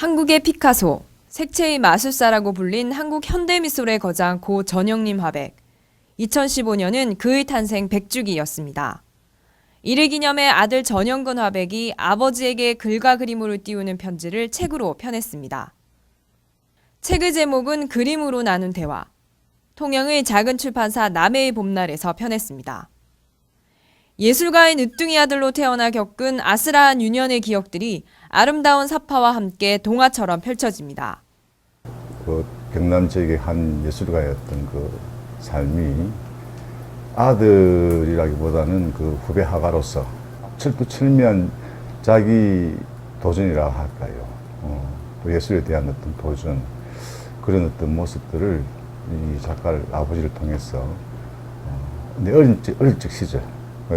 한국의 피카소, 색채의 마술사라고 불린 한국 현대미술의 거장 고 전영림 화백. 2015년은 그의 탄생 100주기였습니다. 이를 기념해 아들 전영근 화백이 아버지에게 글과 그림으로 띄우는 편지를 책으로 펴냈습니다. 책의 제목은 그림으로 나눈 대화. 통영의 작은 출판사 남해의 봄날에서 펴냈습니다. 예술가의 늦둥이 아들로 태어나 겪은 아슬아한 유년의 기억들이 아름다운 사파와 함께 동화처럼 펼쳐집니다. 그 경남 지역의 한 예술가였던 그 삶이 아들이라기보다는 그 후배 화가로서 철두철미한 자기 도전이라 할까요. 어, 또 예술에 대한 어떤 도전 그런 어떤 모습들을 이 작가를 아버지를 통해서 어, 내 어릴 적 시절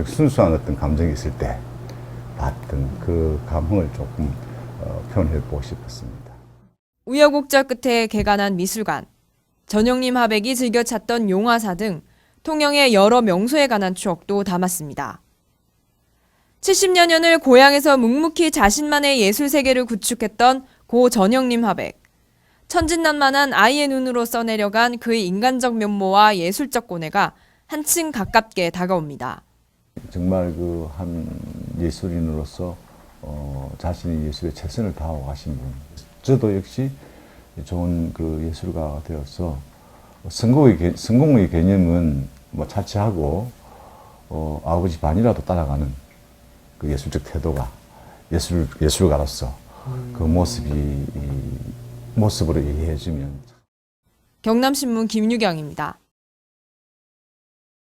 순수한 어떤 감정이 있을 때 봤던 그 감흥을 조금 어, 표현해 보고 싶었습니다. 우여곡절 끝에 개관한 미술관, 전영림 화백이 즐겨 찾던 용화사 등 통영의 여러 명소에 관한 추억도 담았습니다. 70여 년을 고향에서 묵묵히 자신만의 예술 세계를 구축했던 고 전영림 화백. 천진난만한 아이의 눈으로 써내려간 그의 인간적 면모와 예술적 고뇌가 한층 가깝게 다가옵니다. 정말 그 한 예술인으로서 어, 자신의 예술에 최선을 다하고 가신 분. 저도 역시 좋은 그 예술가가 되어서 성공의, 개, 성공의 개념은 뭐 차치하고 어, 아버지 반이라도 따라가는 그 예술적 태도가 예술, 예술가로서 그 모습이 이 모습으로 이해해주면 경남신문 김유경입니다.